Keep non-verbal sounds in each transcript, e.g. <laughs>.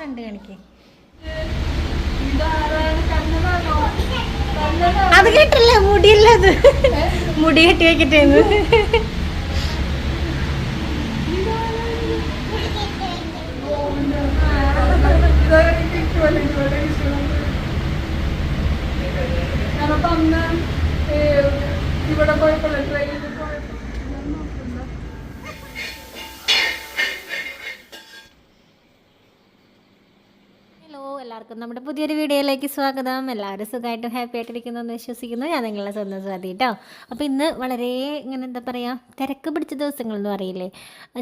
Front കാണിക്കേ. അത് കേട്ടില്ല മുടിയില്ല അത്. മുടി കെട്ടി വെക്കിട്ടേന്ന്. ഇവിടെ പോയപ്പോഴേ ട്രെയിനിൽ എല്ലാവർക്കും നമ്മുടെ പുതിയൊരു വീഡിയോയിലേക്ക് സ്വാഗതം. എല്ലാവരും സുഖമായിട്ടും ഹാപ്പി ആയിട്ടിരിക്കുന്നു എന്ന് വിശ്വസിക്കുന്നു. ഞാൻ നിങ്ങളെ സ്വന്തം സ്വാതി കേട്ടോ അപ്പോൾ ഇന്ന് വളരെ ഇങ്ങനെ എന്താ പറയുക തിരക്ക് പിടിച്ച ദിവസങ്ങളെന്ന് പറയില്ലേ?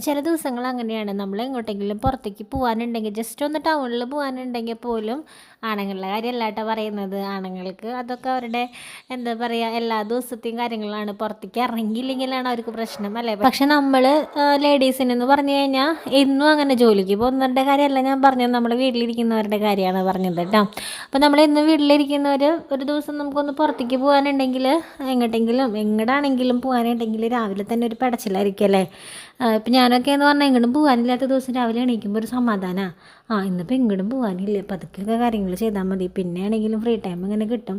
ചില ദിവസങ്ങൾ അങ്ങനെയാണ്. നമ്മൾ എങ്ങോട്ടെങ്കിലും പുറത്തേക്ക് പോകാനുണ്ടെങ്കിൽ ജസ്റ്റ് ഒന്ന് ടൗണിൽ പോകാനുണ്ടെങ്കിൽ പോലും ആണുങ്ങളുടെ കാര്യമല്ല കേട്ടോ പറയുന്നത്. ആണുങ്ങൾക്ക് അതൊക്കെ അവരുടെ എന്താ പറയുക എല്ലാ ദിവസത്തെയും കാര്യങ്ങളാണ് പുറത്തേക്ക് ഇറങ്ങിയില്ലെങ്കിലാണ് അവർക്ക് പ്രശ്നം അല്ലേ? പക്ഷെ നമ്മൾ ലേഡീസിനെന്ന് പറഞ്ഞു കഴിഞ്ഞാൽ എന്നും അങ്ങനെ ജോലിക്ക് പോകുന്നവരുടെ കാര്യമല്ല ഞാൻ പറഞ്ഞത്. നമ്മൾ വീട്ടിലിരിക്കുന്നവരുടെ കാര്യമാണ് പറഞ്ഞത് കേട്ടോ. അപ്പോൾ നമ്മൾ എന്നും വീട്ടിലിരിക്കുന്നവർ ഒരു ദിവസം നമുക്കൊന്ന് പുറത്തേക്ക് പോകാനുണ്ടെങ്കിൽ എങ്ങോട്ടെങ്കിലും എങ്ങടാണെങ്കിലും പോകാനുണ്ടെങ്കിൽ രാവിലെ തന്നെ ഒരു പടച്ചിലായിരിക്കും അല്ലേ? ഇപ്പം ഞാനൊക്കെ എന്ന് പറഞ്ഞാൽ എങ്ങോട്ടും പോകാനില്ലാത്ത ദിവസം രാവിലെ എണീക്കുമ്പോൾ ഒരു സമാധാനമാണ് ആ ഇന്നിപ്പോൾ എങ്ങോട്ടും പോകാനില്ല പതുക്കെയൊക്കെ കാര്യങ്ങൾ ചെയ്താൽ മതി. പിന്നെ ആണെങ്കിലും ഫ്രീ ടൈം ഇങ്ങനെ കിട്ടും.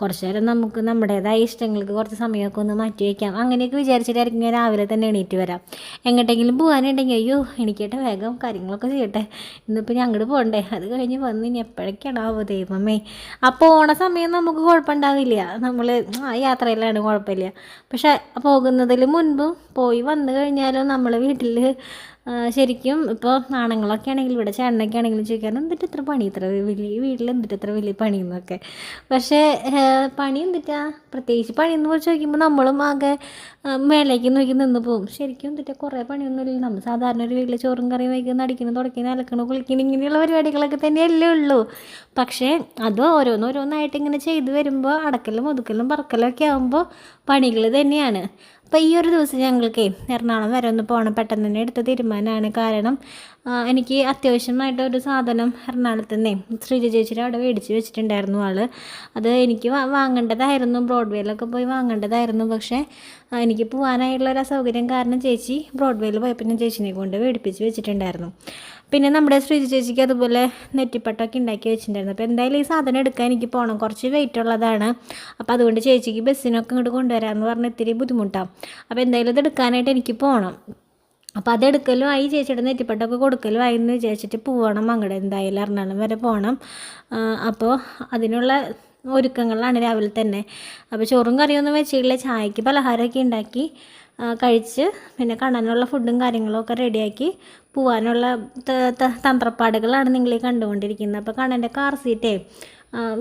കുറച്ച് നേരം നമുക്ക് നമ്മുടേതായ ഇഷ്ടങ്ങൾക്ക് കുറച്ച് സമയമൊക്കെ ഒന്ന് മാറ്റി വയ്ക്കാം അങ്ങനെയൊക്കെ വിചാരിച്ചിട്ടായിരിക്കും ഞാൻ രാവിലെ തന്നെ എണീറ്റ് വരാം. എങ്ങോട്ടെങ്കിലും പോകാനുണ്ടെങ്കിൽ അയ്യോ എണീക്കട്ടെ വേഗം കാര്യങ്ങളൊക്കെ ചെയ്യട്ടെ. ഇന്നിപ്പോൾ ഞാൻ അങ്ങോട്ട് പോകണ്ടേ അത് കഴിഞ്ഞ് വന്ന് ഇനി എപ്പോഴൊക്കെയാണാവോ ദൈവമേ. ആ പോണ സമയം നമുക്ക് കുഴപ്പമുണ്ടാവില്ല നമ്മൾ യാത്രയിലാണ് കുഴപ്പമില്ല. പക്ഷേ പോകുന്നതിൽ മുൻപ് പോയി വന്നു കഴിഞ്ഞാലും നമ്മൾ വീട്ടിൽ ശരിക്കും ഇപ്പോൾ ആണുങ്ങളൊക്കെ ആണെങ്കിലും ഇവിടെ ചേട്ടനൊക്കെ ആണെങ്കിലും ചോദിക്കാറ് എന്തിട്ട് ഇത്ര പണി? ഇത്ര വലിയ വീട്ടിൽ എന്തിട്ട് ഇത്ര വലിയ പണി എന്നൊക്കെ പക്ഷേ പണി എന്തിട്ടാ? പ്രത്യേകിച്ച് പണി എന്ന് ചോദിക്കുമ്പോൾ നമ്മളും ആകെ മേലേക്ക് നോക്കി നിന്ന് പോകും ശരിക്കും എന്തിട്ട്? കുറേ പണിയൊന്നുമില്ല നമ്മൾ സാധാരണ ഒരു വീട്ടിൽ ചോറും കറിയും വയ്ക്കുന്ന അടിക്കണം തുടയ്ക്കണം അലക്കണം കുളിക്കണം ഇങ്ങനെയുള്ള പരിപാടികളൊക്കെ തന്നെയല്ലേ ഉള്ളൂ. പക്ഷേ അത് ഓരോന്നോരോന്നായിട്ട് ഇങ്ങനെ ചെയ്ത് വരുമ്പോൾ അടക്കലും ഒതുക്കലും പറക്കലും ഒക്കെ ആകുമ്പോൾ പണികൾ തന്നെയാണ്. അപ്പോൾ ഈ ഒരു ദിവസം ഞങ്ങൾക്ക് എറണാകുളം വരെ ഒന്ന് പോകണം. പെട്ടെന്ന് തന്നെ എടുത്ത തീരുമാനമാണ്. കാരണം എനിക്ക് അത്യാവശ്യമായിട്ട് ഒരു സാധനം എറണാകുളത്ത് നിന്നേ ശ്രീജ ചേച്ചിയുടെ അവിടെ മേടിച്ച് വെച്ചിട്ടുണ്ടായിരുന്നു ആൾ അത് എനിക്ക് വാങ്ങേണ്ടതായിരുന്നു. ബ്രോഡ്വേയിലൊക്കെ പോയി വാങ്ങേണ്ടതായിരുന്നു. പക്ഷേ എനിക്ക് പോകാനായുള്ള ഒരു അസൗകര്യം കാരണം ചേച്ചി ബ്രോഡ്വേയിൽ പോയപ്പോൾ ഞാൻ ചേച്ചിനെ കൊണ്ട് മേടിപ്പിച്ച് വെച്ചിട്ടുണ്ടായിരുന്നു. പിന്നെ നമ്മുടെ ശ്രീജി ചേച്ചിക്ക് അതുപോലെ നെറ്റിപ്പട്ടൊക്കെ ഉണ്ടാക്കി വെച്ചിട്ടുണ്ടായിരുന്നു. അപ്പോൾ എന്തായാലും ഈ സാധനം എടുക്കാൻ എനിക്ക് പോകണം കുറച്ച് വെയിറ്റ് ഉള്ളതാണ്. അപ്പോൾ അതുകൊണ്ട് ചേച്ചിക്ക് ബസ്സിനൊക്കെ ഇങ്ങോട്ട് കൊണ്ടുവരാമെന്ന് പറഞ്ഞ് ഇത്തിരി ബുദ്ധിമുട്ടാണ് അപ്പോൾ എന്തായാലും ഇത് എടുക്കാനായിട്ട് എനിക്ക് പോകണം അപ്പോൾ അതെടുക്കലും ആയി. ചേച്ചിയുടെ നെറ്റിപ്പട്ടൊക്കെ കൊടുക്കലും ആയി എന്ന് വിചാരിച്ചിട്ട് പോകണം അങ്ങോട്ട് എന്തായാലും എറണാകുളം വരെ പോകണം അപ്പോൾ അതിനുള്ള ഒരുക്കങ്ങളാണ് രാവിലെ തന്നെ. അപ്പോൾ ചോറും കറിയൊന്നും വെച്ചിട്ടില്ല. ചായക്ക് പലഹാരമൊക്കെ ഉണ്ടാക്കി. കഴിച്ച് പിന്നെ കാണാനുള്ള ഫുഡും കാര്യങ്ങളൊക്കെ റെഡിയാക്കി പോവാനുള്ള തന്ത്രപ്പാടുകളാണ് നിങ്ങൾ കണ്ടുകൊണ്ടിരിക്കുന്നത്. അപ്പോൾ കണ്ണന്റെ കാർ സീറ്റേ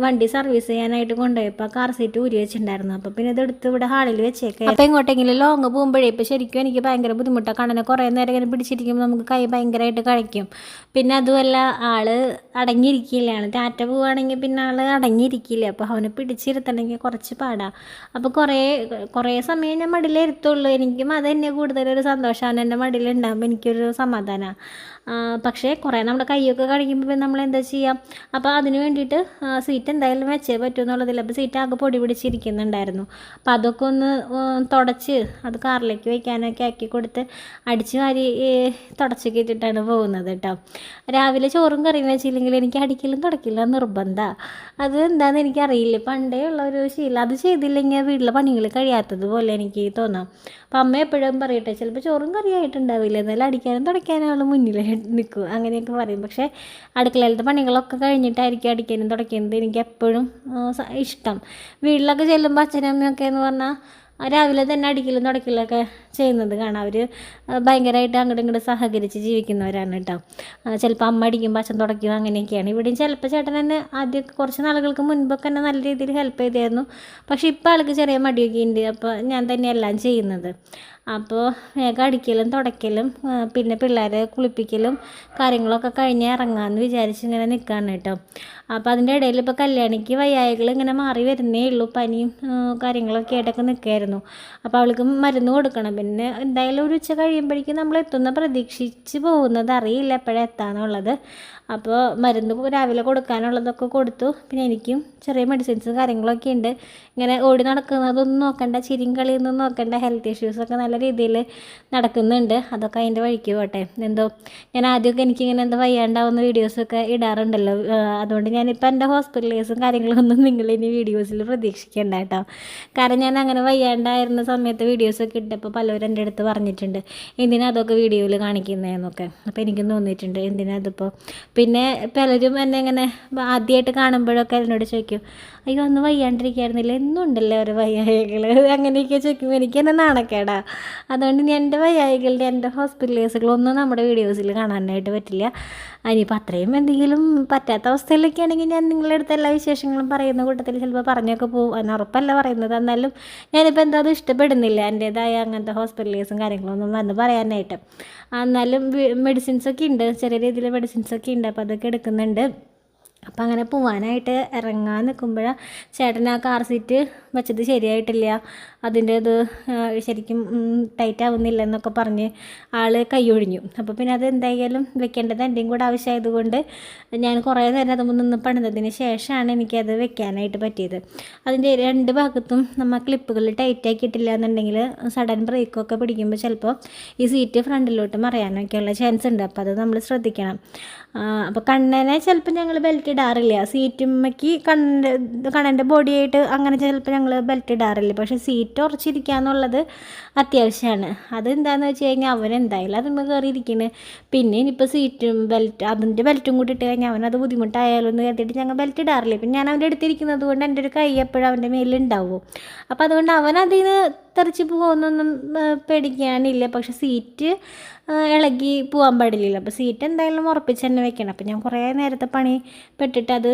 വണ്ടി സർവീസ് ചെയ്യാനായിട്ട് കൊണ്ടുപോയപ്പോൾ കാർ സീറ്റ് ഊരി വെച്ചിട്ടുണ്ടായിരുന്നു. അപ്പോൾ പിന്നെ ഇതെടുത്ത് ഇവിടെ ഹാളിൽ വെച്ചേക്കാം. അപ്പോൾ എങ്ങോട്ടെങ്കിലും ലോങ് പോകുമ്പോഴേ ഇപ്പോൾ ശരിക്കും എനിക്ക് ഭയങ്കര ബുദ്ധിമുട്ടാണ് കണ്ണനെ കുറേ നേരം ഇങ്ങനെ പിടിച്ചിരിക്കുമ്പോൾ നമുക്ക് കൈ ഭയങ്കരമായിട്ട് കഴിക്കും. പിന്നെ അതുമല്ല ആൾ അടങ്ങിയിരിക്കില്ലാണ് ടാറ്റ പോവുകയാണെങ്കിൽ പിന്നെ ആൾ അടങ്ങിയിരിക്കില്ല. അപ്പോൾ അവനെ പിടിച്ചിരുത്തണമെങ്കിൽ കുറച്ച് പാടാണ് അപ്പോൾ കുറേ കുറേ സമയം ഞാൻ മടിയിലിരുത്തുള്ളൂ എനിക്കും അത് കൂടുതലൊരു സന്തോഷമാണ് എന്റെ മടിയിലുണ്ടാകുമ്പോൾ എനിക്കൊരു സമാധാനമാണ് പക്ഷേ കുറേ നമ്മുടെ കൈയൊക്കെ കഴിക്കുമ്പോൾ നമ്മൾ എന്താ ചെയ്യാം? അപ്പോൾ അതിന് വേണ്ടിയിട്ട് സീറ്റ് എന്തായാലും വെച്ചേ പറ്റൂ എന്നുള്ളതിൽ അപ്പോൾ സീറ്റ് ആകെ പൊടി പിടിച്ചിരിക്കുന്നുണ്ടായിരുന്നു. അപ്പോൾ അതൊക്കെ ഒന്ന് തുടച്ച് അത് കാറിലേക്ക് വയ്ക്കാനൊക്കെ ആക്കി കൊടുത്ത് അടിച്ച് വാരി തുടച്ച് കയറ്റിട്ടാണ് പോകുന്നത് കേട്ടോ. രാവിലെ ചോറും കറിയും വെച്ചില്ലെങ്കിൽ എനിക്ക് അടിക്കലും തുടക്കില്ല നിർബന്ധമാണ് അത് എന്താണെന്ന് എനിക്കറിയില്ല. പണ്ടേ ഉള്ള ഒരു ശീലം. അത് ചെയ്തില്ലെങ്കിൽ വീട്ടിലെ പണികൾ കഴിയാത്തതുപോലെ എനിക്ക് തോന്നാം. അപ്പം അമ്മ എപ്പോഴും പറയട്ടെ ചിലപ്പോൾ ചോറും കറിയായിട്ടുണ്ടാവില്ല എന്നാലും അടിക്കാനും തുടയ്ക്കാനും അവൾ മുന്നിൽ നിൽക്കും അങ്ങനെയൊക്കെ പറയും. പക്ഷേ അടുക്കളയിലത്തെ പണികളൊക്കെ കഴിഞ്ഞിട്ടായിരിക്കും അടിക്കാനും തുടയ്ക്കുന്നത് എനിക്ക് എപ്പോഴും ഇഷ്ടം. വീട്ടിലൊക്കെ ചെല്ലുമ്പോൾ അച്ഛനമ്മയൊക്കെ എന്ന് പറഞ്ഞാൽ രാവിലെ തന്നെ അടിക്കലും തുടക്കലൊക്കെ ചെയ്യുന്നത് കാണാം. അവർ ഭയങ്കരമായിട്ട് അങ്ങോട്ടും ഇങ്ങോട്ട് സഹകരിച്ച് ജീവിക്കുന്നവരാണ് കേട്ടോ. ചിലപ്പോൾ അമ്മ അടിക്കും അച്ഛൻ തുടക്കും അങ്ങനെയൊക്കെയാണ്. ഇവിടെയും ചിലപ്പോൾ ചേട്ടൻ തന്നെ ആദ്യം കുറച്ച് നാളുകൾക്ക് മുൻപൊക്കെ തന്നെ നല്ല രീതിയിൽ ഹെൽപ്പ് ചെയ്തായിരുന്നു. പക്ഷേ ഇപ്പോൾ ആൾക്ക് ചെറിയ മടിയൊക്കെ ഉണ്ട്. അപ്പോൾ ഞാൻ തന്നെ എല്ലാം ചെയ്യുന്നത്. അപ്പോൾ വേഗം അടിക്കലും തുടയ്ക്കലും പിന്നെ പിള്ളേരെ കുളിപ്പിക്കലും കാര്യങ്ങളൊക്കെ കഴിഞ്ഞ് ഇറങ്ങാമെന്ന് വിചാരിച്ച് ഇങ്ങനെ നിൽക്കുകയാണ് കേട്ടോ. അപ്പോൾ അതിന്റെ ഇടയിൽ ഇപ്പോൾ കല്യാണിക്ക് വയ്യായകൾ ഇങ്ങനെ മാറി വരുന്നേ ഉള്ളൂ പനിയും കാര്യങ്ങളൊക്കെ ആയിട്ടൊക്കെ നിൽക്കുകയായിരുന്നു അപ്പോൾ അവൾക്ക് മരുന്ന് കൊടുക്കണം. പിന്നെ എന്തായാലും ഒരു ഉച്ച കഴിയുമ്പോഴേക്കും നമ്മൾ എത്തുന്ന പ്രതീക്ഷിച്ച് പോകുന്നത് അറിയില്ല എപ്പോഴാണ് എത്താന്നുള്ളത്. അപ്പോൾ മരുന്ന് രാവിലെ കൊടുക്കാനുള്ളതൊക്കെ കൊടുത്തു. പിന്നെ എനിക്കും ചെറിയ മെഡിസിൻസ് കാര്യങ്ങളൊക്കെ ഉണ്ട്. ഇങ്ങനെ ഓടി നടക്കുന്നതൊന്നും നോക്കണ്ട ചിരിയും കളിയൊന്നും നോക്കണ്ട ഹെൽത്ത് ഇഷ്യൂസൊക്കെ നല്ല രീതിയിൽ നടക്കുന്നുണ്ട്. അതൊക്കെ അതിന്റെ വഴിക്ക് പോട്ടെ. എന്തോ ഞാൻ ആദ്യമൊക്കെ എനിക്കിങ്ങനെ എന്തോ വയ്യാണ്ടാവുന്ന വീഡിയോസൊക്കെ ഇടാറുണ്ടല്ലോ. അതുകൊണ്ട് അതുകൊണ്ട് ഞാനിപ്പോൾ എന്റെ ഹോസ്പിറ്റൽ കേസും കാര്യങ്ങളൊന്നും നിങ്ങൾ ഇനി വീഡിയോസിൽ പ്രതീക്ഷിക്കേണ്ട കേട്ടോ. കാരണം ഞാൻ അങ്ങനെ വയ്യാണ്ടായിരുന്ന സമയത്ത് വീഡിയോസൊക്കെ ഇട്ടപ്പോൾ പലരും എന്റെ അടുത്ത് പറഞ്ഞിട്ടുണ്ട് എന്തിനാ അതൊക്കെ വീഡിയോയിൽ കാണിക്കുന്നതെന്നൊക്കെ അപ്പോൾ എനിക്ക് തോന്നിയിട്ടുണ്ട് എന്തിനാ അതിപ്പോൾ പിന്നെ പലരും എന്നെ ഇങ്ങനെ ആദ്യമായിട്ട് കാണുമ്പോഴൊക്കെ എന്നോട് ചോദിക്കും അയ്യോ അന്ന് വയ്യാണ്ടിരിക്കായിരുന്നില്ല? എന്നും ഉണ്ടല്ലോ ഒരു വയ്യായികൾ അങ്ങനെയൊക്കെ ചോദിക്കുമ്പോൾ എനിക്ക് തന്നെ നാണക്കേടാ. അതുകൊണ്ട് ഞാൻ എന്റെ വയ്യായികളുടെ എന്റെ ഹോസ്പിറ്റലേഴ്സുകളൊന്നും നമ്മുടെ വീഡിയോസിൽ കാണാനായിട്ട് പറ്റില്ല. ഇനിയിപ്പോൾ അത്രയും എന്തെങ്കിലും പറ്റാത്ത അവസ്ഥയിലൊക്കെ ആണെങ്കിൽ ഞാൻ നിങ്ങളുടെ അടുത്ത് എല്ലാ വിശേഷങ്ങളും പറയുന്ന കൂട്ടത്തിൽ ചിലപ്പോൾ പറഞ്ഞൊക്കെ പോകും. അതിന് ഉറപ്പല്ല പറയുന്നത്. എന്നാലും ഞാനിപ്പോൾ എന്താ അത് ഇഷ്ടപ്പെടുന്നില്ല. എന്റേതായ അങ്ങനത്തെ ഹോസ്പിറ്റലേഴ്സും കാര്യങ്ങളൊന്നും വന്ന് പറയാനായിട്ട്. എന്നാലും മെഡിസിൻസൊക്കെ ഉണ്ട്. ചെറിയ രീതിയിൽ മെഡിസിൻസൊക്കെ ഉണ്ട്. അപ്പോൾ അതൊക്കെ എടുക്കുന്നുണ്ട്. അപ്പം അങ്ങനെ പോവാനായിട്ട് ഇറങ്ങാൻ നിൽക്കുമ്പോഴാണ് ചേട്ടൻ ആ കാർ സീറ്റ് വെച്ചത് ശരിയായിട്ടില്ല. അതിന്റെ ഇത് ശരിക്കും ടൈറ്റ് ആവുന്നില്ല എന്നൊക്കെ പറഞ്ഞ് ആൾ കൈയൊഴിഞ്ഞു. അപ്പോൾ പിന്നെ അത് എന്തായാലും വെക്കേണ്ടത് എന്റെയും കൂടെ ആവശ്യമായതുകൊണ്ട് ഞാൻ കുറേ നേരം അത് നിന്ന് പണിതതിന് ശേഷമാണ് എനിക്കത് വെക്കാനായിട്ട് പറ്റിയത്. അതിന്റെ രണ്ട് ഭാഗത്തും നമ്മൾ ക്ലിപ്പുകൾ ടൈറ്റ് ആക്കിയിട്ടില്ല എന്നുണ്ടെങ്കിൽ സഡൻ ബ്രേക്കൊക്കെ പിടിക്കുമ്പോൾ ചിലപ്പോൾ ഈ സീറ്റ് ഫ്രണ്ടിലോട്ട് മറിയാനൊക്കെയുള്ള ചാൻസ് ഉണ്ട്. അപ്പോൾ അത് നമ്മൾ ശ്രദ്ധിക്കണം. അപ്പോൾ കണ്ണനെ ചിലപ്പോൾ ഞങ്ങൾ ബെൽറ്റ് ഇടാറില്ല. സീറ്റുമ്മയ്ക്ക് കണ്ണന്റെ കണ്ണന്റെ ബോഡിയായിട്ട് അങ്ങനെ ചിലപ്പോൾ ഞങ്ങൾ ബെൽറ്റ് ഇടാറില്ല. പക്ഷേ സീറ്റ് ഉറച്ചിരിക്കുക എന്നുള്ളത് അത്യാവശ്യമാണ്. അതെന്താണെന്ന് വെച്ച് കഴിഞ്ഞാൽ അവൻ എന്തായാലും അതിന്മേൽ കയറിയിരിക്കുന്നത് പിന്നെ ഇനിയിപ്പോൾ സീറ്റും ബെൽറ്റ് അതിന്റെ ബെൽറ്റും കൂടി ഇട്ട് കഴിഞ്ഞാൽ അവനത് ബുദ്ധിമുട്ടായാലോ എന്ന് കരുതിയിട്ട് ഞങ്ങൾ ബെൽറ്റ് ഇടാറില്ല. പിന്നെ ഞാൻ അവന്റെ അടുത്തിരിക്കുന്നത് കൊണ്ട് എന്റെ ഒരു കൈ എപ്പോഴും അവന്റെ മേലുണ്ടാവും അപ്പോൾ അതുകൊണ്ട് അവനതിന് തെറിച്ച് പോകുന്നൊന്നും പേടിക്കാനില്ല. പക്ഷെ സീറ്റ് ഇളകി പോകാൻ പാടില്ലല്ലോ. അപ്പോൾ സീറ്റ് എന്തായാലും ഉറപ്പിച്ച് തന്നെ വെക്കണം. അപ്പോൾ ഞാൻ കുറേ നേരത്തെ പണി പെട്ടിട്ട് അത്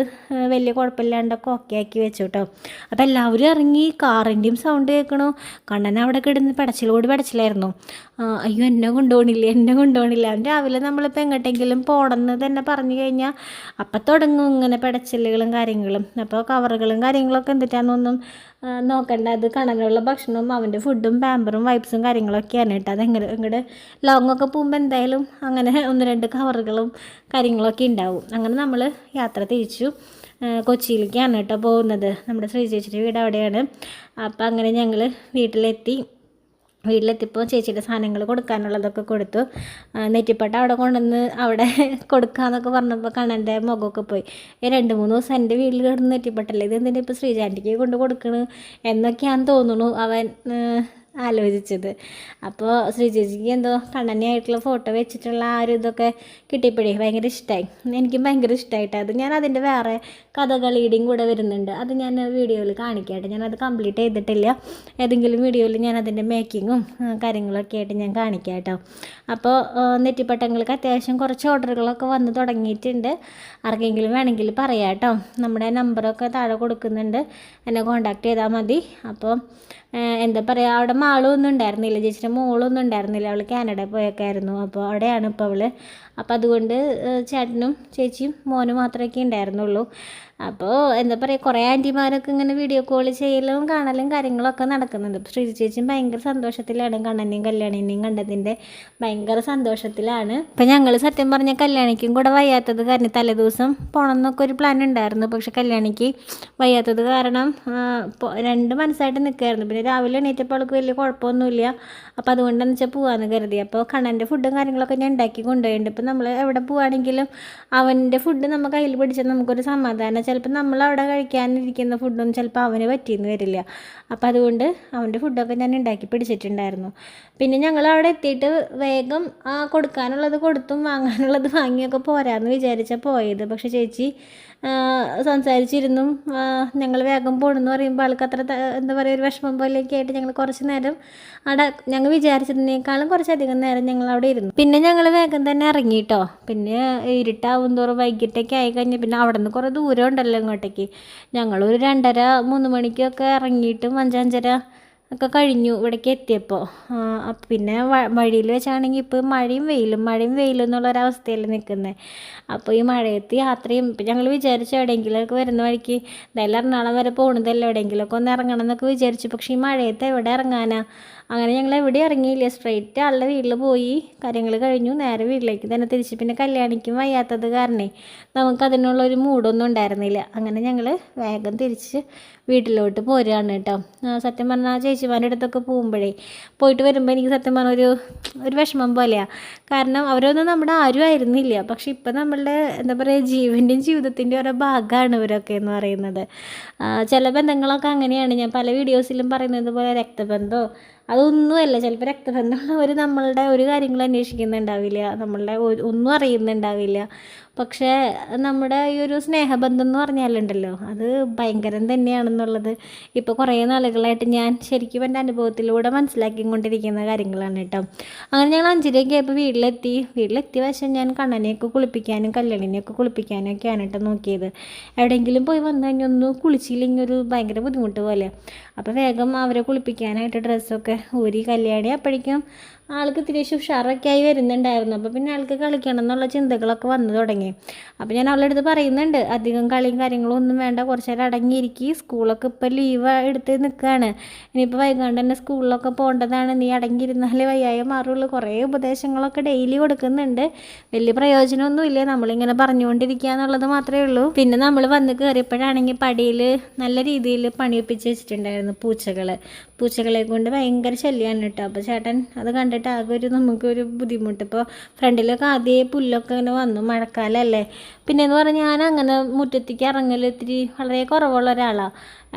വലിയ കുഴപ്പമില്ലാണ്ടൊക്കെ ഓക്കെ ആക്കി വെച്ചു കേട്ടോ അപ്പോൾ എല്ലാവരും ഇറങ്ങി കാറിന്റെയും സൗണ്ട് കേൾക്കണു. കണ്ണൻ അവിടെ കിടന്ന് പടച്ചിലോട് പടച്ചിലായിരുന്നു. അയ്യോ എന്നെ കൊണ്ടുപോകണില്ല എന്നെ കൊണ്ടുപോകണില്ല അവൻ രാവിലെ നമ്മളിപ്പോൾ എങ്ങോട്ടെങ്കിലും പോകണമെന്ന് തന്നെ പറഞ്ഞു കഴിഞ്ഞാൽ അപ്പം തുടങ്ങും ഇങ്ങനെ പടച്ചിലുകളും കാര്യങ്ങളും. അപ്പോൾ കവറുകളും കാര്യങ്ങളൊക്കെ എന്തിട്ടാണെന്നൊന്നും നോക്കണ്ട. അത് കണ്ണനുള്ള ഭക്ഷണവും അവന്റെ ഫുഡും പാമ്പറും വൈപ്സും കാര്യങ്ങളൊക്കെയാണ് കേട്ടോ. അതെങ്ങനെ ഇങ്ങോട്ട് ലോങ്ങൊക്കെ പോകുമ്പോൾ എന്തായാലും അങ്ങനെ ഒന്ന് രണ്ട് കവറുകളും കാര്യങ്ങളൊക്കെ ഉണ്ടാവും. അങ്ങനെ നമ്മൾ യാത്ര തിരിച്ചു കൊച്ചിയിലേക്കാണ് കേട്ടോ പോകുന്നത്. നമ്മുടെ ശ്രീ ചേച്ചിയുടെ വീട് അവിടെയാണ്. അപ്പം അങ്ങനെ ഞങ്ങൾ വീട്ടിലെത്തി. വീട്ടിലെത്തിയപ്പോൾ ചേച്ചിയുടെ സാധനങ്ങൾ കൊടുക്കാനുള്ളതൊക്കെ കൊടുത്തു. നെറ്റിപ്പട്ട അവിടെ കൊണ്ടുവന്ന് അവിടെ <laughs> കൊടുക്കാന്നൊക്കെ പറഞ്ഞപ്പോൾ കണ്ണന്റെ മുഖമൊക്കെ പോയി. രണ്ട് മൂന്ന് ദിവസം എന്റെ വീട്ടിൽ കിടന്ന് നെറ്റിപ്പട്ടല്ലേ ഇത് എന്തിനാ ഇപ്പോൾ ശ്രീജാന്റിക്ക് കൊണ്ട് കൊടുക്കണ്? എന്നൊക്കെയാന്ന് തോന്നുന്നു. അവൻ ആലോചിച്ചത്. അപ്പോൾ ശ്രീജിജിക്ക് എന്തോ കണ്ണനെയായിട്ടുള്ള ഫോട്ടോ വെച്ചിട്ടുള്ള ആ ഒരു ഇതൊക്കെ കിട്ടിയപ്പോഴേ ഭയങ്കര ഇഷ്ടമായി എനിക്കും ഭയങ്കര ഇഷ്ടമായിട്ട് അത് ഞാൻ അതിന്റെ വേറെ കഥകളിയുടെയും കൂടെ വരുന്നുണ്ട്. അത് ഞാൻ വീഡിയോയിൽ കാണിക്കട്ടെ. ഞാനത് കംപ്ലീറ്റ് ചെയ്തിട്ടില്ല. ഏതെങ്കിലും വീഡിയോയിൽ ഞാൻ അതിന്റെ മേക്കിങ്ങും കാര്യങ്ങളൊക്കെ ആയിട്ട് ഞാൻ കാണിക്കാം കേട്ടോ അപ്പോൾ നെറ്റിപ്പട്ടങ്ങൾക്ക് അത്യാവശ്യം കുറച്ച് ഓർഡറുകളൊക്കെ വന്ന് തുടങ്ങിയിട്ടുണ്ട്. ആർക്കെങ്കിലും വേണമെങ്കിൽ പറയാം കേട്ടോ നമ്മുടെ നമ്പറൊക്കെ താഴെ കൊടുക്കുന്നുണ്ട്. എന്നെ കോൺടാക്ട് ചെയ്താൽ മതി. അപ്പോൾ എന്താ പറയുക അവിടെ മാളും ഒന്നും ഉണ്ടായിരുന്നില്ല ചേച്ചിയുടെ മോളൊന്നും ഉണ്ടായിരുന്നില്ല അവൾ കാനഡയിൽ പോയൊക്കെയായിരുന്നു. അപ്പോൾ അവിടെയാണ് ഇപ്പോൾ അവൾ അപ്പോൾ അതുകൊണ്ട് ചേട്ടനും ചേച്ചിയും മോനും മാത്രമൊക്കെ ഉണ്ടായിരുന്നുള്ളൂ. അപ്പോൾ എന്താ പറയുക കുറേ ആന്റിമാരൊക്കെ ഇങ്ങനെ വീഡിയോ കോൾ ചെയ്യലും കാണലും കാര്യങ്ങളൊക്കെ നടക്കുന്നുണ്ട്. ശ്രീജി ശ്രീ ചേച്ചിയും ഭയങ്കര സന്തോഷത്തിലാണ് കണ്ണനെയും കല്യാണിനെയും കണ്ടതിന്റെ ഭയങ്കര സന്തോഷത്തിലാണ്. ഇപ്പം ഞങ്ങൾ സത്യം പറഞ്ഞ കല്യാണിക്കും കൂടെ വയ്യാത്തത് കാരണം തലേദിവസം പോകണം എന്നൊക്കെ ഒരു പ്ലാൻ ഉണ്ടായിരുന്നു. പക്ഷെ കല്യാണിക്ക് വയ്യാത്തത് കാരണം രണ്ട് മനസ്സായിട്ട് നിൽക്കുകയായിരുന്നു പിന്നെ രാവിലെ എണീറ്റപ്പോൾ അവൾക്ക് വലിയ കുഴപ്പമൊന്നുമില്ല. അപ്പോൾ അതുകൊണ്ടെന്ന് വെച്ചാൽ പോകാമെന്ന് കരുതി. അപ്പോൾ കണ്ണന്റെ ഫുഡും കാര്യങ്ങളൊക്കെ ഞാൻ ഉണ്ടാക്കി കൊണ്ടുപോയിട്ടുണ്ട്. ഇപ്പോൾ നമ്മൾ എവിടെ പോവുകയാണെങ്കിലും അവന്റെ ഫുഡ് നമ്മൾ കയ്യിൽ പിടിച്ചാൽ നമുക്കൊരു സമാധാനം ചിലപ്പോൾ നമ്മൾ അവിടെ കഴിക്കാനിരിക്കുന്ന ഫുഡൊന്നും ചിലപ്പോൾ അവന് പറ്റിയെന്ന് വരില്ല. അപ്പോൾ അതുകൊണ്ട് അവന്റെ ഫുഡൊക്കെ ഞാൻ ഉണ്ടാക്കി പിടിച്ചിട്ടുണ്ടായിരുന്നു. പിന്നെ ഞങ്ങൾ അവിടെ എത്തിയിട്ട് വേഗം കൊടുക്കാനുള്ളത് കൊടുത്തും വാങ്ങാനുള്ളത് വാങ്ങിയൊക്കെ പോരാന്ന് വിചാരിച്ചാൽ പോയത്. പക്ഷേ ചേച്ചി സംസാരിച്ചിരുന്നു. ഞങ്ങൾ വേഗം പോകണമെന്ന് പറയുമ്പോൾ ആൾക്ക് അത്ര എന്താ പറയുക ഒരു വിഷമം പോലെയൊക്കെ ആയിട്ട് ഞങ്ങൾ കുറച്ച് നേരം അവിടെ ഞങ്ങൾ വിചാരിച്ചതിനേക്കാളും കുറച്ചധികം നേരം ഞങ്ങൾ അവിടെ ഇരുന്നു. പിന്നെ ഞങ്ങൾ വേഗം തന്നെ ഇറങ്ങി ഇറങ്ങിയിട്ടോ പിന്നെ ഇരുട്ടാവും തോറും വൈകിട്ടൊക്കെ ആയി കഴിഞ്ഞ് പിന്നെ അവിടെ നിന്ന് കുറേ ദൂരം ഉണ്ടല്ലോ ഇങ്ങോട്ടേക്ക്. ഞങ്ങളൊരു രണ്ടര മൂന്ന് മണിക്കൊക്കെ ഇറങ്ങിയിട്ടും അഞ്ചഞ്ചര ഒക്കെ കഴിഞ്ഞു ഇവിടേക്ക് എത്തിയപ്പോൾ പിന്നെ വഴിയിൽ വെച്ചാണെങ്കിൽ ഇപ്പോൾ മഴയും വെയിലും മഴയും വെയിലും എന്നുള്ളൊരവസ്ഥയിൽ നിൽക്കുന്നത് അപ്പോൾ ഈ മഴയത്ത് യാത്രയും ഇപ്പം ഞങ്ങൾ വിചാരിച്ചു എവിടെയെങ്കിലുമൊക്കെ വരുന്ന വഴിക്ക് എന്തായാലും എറണാകുളം വരെ പോകണതല്ലോ എവിടെയെങ്കിലുമൊക്കെ ഒന്ന് ഇറങ്ങണം എന്നൊക്കെ വിചാരിച്ചു. പക്ഷേ ഈ മഴയത്ത് എവിടെ ഇറങ്ങാനാ അങ്ങനെ ഞങ്ങൾ എവിടെ ഇറങ്ങിയില്ല. സ്ട്രെയിറ്റ് ആളുടെ വീട്ടിൽ പോയി. കാര്യങ്ങൾ കഴിഞ്ഞു. നേരെ വീട്ടിലേക്ക് തന്നെ തിരിച്ച്. പിന്നെ കല്യാണിക്കും വയ്യാത്തത് കാരണേ നമുക്ക് അതിനുള്ളൊരു മൂഡൊന്നും ഉണ്ടായിരുന്നില്ല. അങ്ങനെ ഞങ്ങൾ വേഗം തിരിച്ച് വീട്ടിലോട്ട് പോരുകയാണ് കേട്ടോ. സത്യം പറഞ്ഞാൽ ചേച്ചിമാരുടെ അടുത്തൊക്കെ പോകുമ്പോഴേ പോയിട്ട് വരുമ്പോൾ എനിക്ക് സത്യം പറഞ്ഞ ഒരു ഒരു വിഷമം പോലെയാണ് കാരണം അവരൊന്നും നമ്മുടെ ആരും ആയിരുന്നില്ല. പക്ഷെ ഇപ്പം നമ്മളുടെ എന്താ പറയുക ജീവന്റെയും ജീവിതത്തിന്റെയും ഓരോ ഭാഗമാണ് ഇവരൊക്കെ എന്ന് പറയുന്നത്. ചില ബന്ധങ്ങളൊക്കെ അങ്ങനെയാണ്. ഞാൻ പല വീഡിയോസിലും പറയുന്നത് പോലെ രക്തബന്ധമോ അതൊന്നുമല്ല ചിലപ്പോൾ രക്തബന്ധമുള്ളവർ നമ്മളുടെ ഒരു കാര്യങ്ങളും അന്വേഷിക്കുന്നുണ്ടാവില്ല നമ്മളുടെ ഒന്നും അറിയുന്നുണ്ടാവില്ല. പക്ഷേ നമ്മുടെ ഈ ഒരു സ്നേഹബന്ധം എന്ന് പറഞ്ഞാലുണ്ടല്ലോ അത് ഭയങ്കരം തന്നെയാണെന്നുള്ളത്. ഇപ്പോൾ കുറേ നാളുകളായിട്ട് ഞാൻ ശരിക്കും എന്റെ അനുഭവത്തിലൂടെ മനസ്സിലാക്കിക്കൊണ്ടിരിക്കുന്ന കാര്യങ്ങളാണ് കേട്ടോ. അങ്ങനെ ഞങ്ങൾ അഞ്ചരയൊക്കെ ആയപ്പോൾ വീട്ടിലെത്തി. വീട്ടിലെത്തിയ വശം ഞാൻ കണ്ണനെയൊക്കെ കുളിപ്പിക്കാനും കല്യാണിനെയൊക്കെ കുളിപ്പിക്കാനും ഒക്കെയാണ് കേട്ടോ നോക്കിയത്. എവിടെയെങ്കിലും പോയി വന്നു കഴിഞ്ഞാൽ ഒന്ന് കുളിച്ചില്ലെങ്കിൽ ഒരു ഭയങ്കര ബുദ്ധിമുട്ട് പോലെ. അപ്പോൾ വേഗം അവരെ കുളിപ്പിക്കാനായിട്ട് ഡ്രസ്സൊക്കെ ഊരി കല്യാണി അപ്പോഴേക്കും ആൾക്ക് ഇത്തിരി ഉഷാറൊക്കെ ആയി വരുന്നുണ്ടായിരുന്നു. അപ്പോൾ പിന്നെ ആൾക്ക് കളിക്കണം എന്നുള്ള ചിന്തകളൊക്കെ വന്നു തുടങ്ങി. അപ്പോൾ ഞാൻ അവളുടെ അടുത്ത് പറയുന്നുണ്ട് അധികം കളിയും കാര്യങ്ങളും ഒന്നും വേണ്ട കുറച്ച് നേരം അടങ്ങിയിരിക്കി. സ്കൂളൊക്കെ ഇപ്പോൾ ലീവ് എടുത്ത് നിൽക്കുകയാണ് ഇനിയിപ്പോൾ വൈകാണ്ട് തന്നെ സ്കൂളിലൊക്കെ പോകേണ്ടതാണ്. നീ അടങ്ങിയിരുന്നാലേ വയ്യായ മാറുള്ളൂ. കുറേ ഉപദേശങ്ങളൊക്കെ ഡെയിലി കൊടുക്കുന്നുണ്ട്. വലിയ പ്രയോജനമൊന്നുമില്ല നമ്മളിങ്ങനെ പറഞ്ഞുകൊണ്ടിരിക്കുക എന്നുള്ളത് മാത്രമേ ഉള്ളൂ. പിന്നെ നമ്മൾ വന്ന് കയറിയപ്പോഴാണെങ്കിൽ പടിയിൽ നല്ല രീതിയിൽ പണിയൊപ്പിച്ച് വെച്ചിട്ടുണ്ടായിരുന്നു പൂച്ചകൾ പൂച്ചകളെ കൊണ്ട് ഭയങ്കര ശല്യമാണ് കേട്ടോ. അപ്പോൾ ചേട്ടൻ അത് കണ്ടിട്ട് ആകെ ഒരു നമുക്കൊരു ബുദ്ധിമുട്ട്. ഇപ്പോൾ ഫ്രണ്ടിലൊക്കെ ആദ്യമേ പുല്ലൊക്കെ ഇങ്ങനെ വന്നു മഴക്കാലല്ലേ. പിന്നെ എന്ന് പറഞ്ഞാൽ ഞാൻ അങ്ങനെ മുറ്റത്തേക്ക് ഇറങ്ങൽ ഇത്തിരി വളരെ കുറവുള്ള ഒരാളാണ്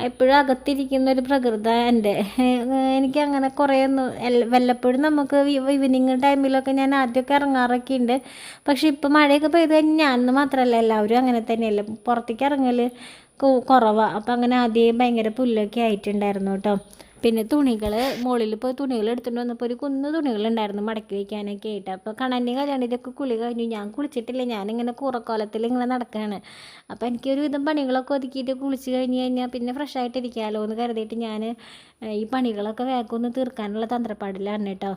എപ്പോഴും അകത്തിരിക്കുന്ന ഒരു പ്രകൃത എന്റെ. എനിക്ക് അങ്ങനെ കുറേ വല്ലപ്പോഴും നമുക്ക് ഈവനിങ് ടൈമിലൊക്കെ ഞാൻ ആദ്യമൊക്കെ ഇറങ്ങാറൊക്കെ ഉണ്ട് പക്ഷെ ഇപ്പോൾ മഴയൊക്കെ പെയ്ത് കഴിഞ്ഞാൽ ഞാൻ മാത്രമല്ല എല്ലാവരും അങ്ങനെ തന്നെയല്ലേ. പുറത്തേക്ക് ഇറങ്ങൽ കുറവാണ് അപ്പം അങ്ങനെ ആദ്യം ഭയങ്കര പുല്ലൊക്കെ ആയിട്ടുണ്ടായിരുന്നു കേട്ടോ. പിന്നെ തുണികൾ മുകളിൽ ഇപ്പോൾ തുണികൾ എടുത്തുകൊണ്ട് വന്നപ്പോൾ ഒരു കുന്ന് തുണികളുണ്ടായിരുന്നു മടക്കി വയ്ക്കാനൊക്കെ ആയിട്ട്. അപ്പോൾ കണ്ണന്റെ കല്യാണിന്റെയൊക്കെ കുളി കഴിഞ്ഞു. ഞാൻ കുളിച്ചിട്ടില്ല. ഞാനിങ്ങനെ കൂറക്കോലത്തിൽ ഇങ്ങനെ നടക്കുകയാണ് അപ്പോൾ എനിക്കൊരു വിധം പണികളൊക്കെ ഒതുക്കിയിട്ട് കുളിച്ച് കഴിഞ്ഞ് കഴിഞ്ഞാൽ പിന്നെ ഫ്രഷ് ആയിട്ട് ഇരിക്കാമല്ലോ എന്ന് കരുതിയിട്ട് ഞാൻ ഈ പണികളൊക്കെ വേഗം ഒന്ന് തീർക്കാനുള്ള തന്ത്രപ്പാടിലാണ് കേട്ടോ.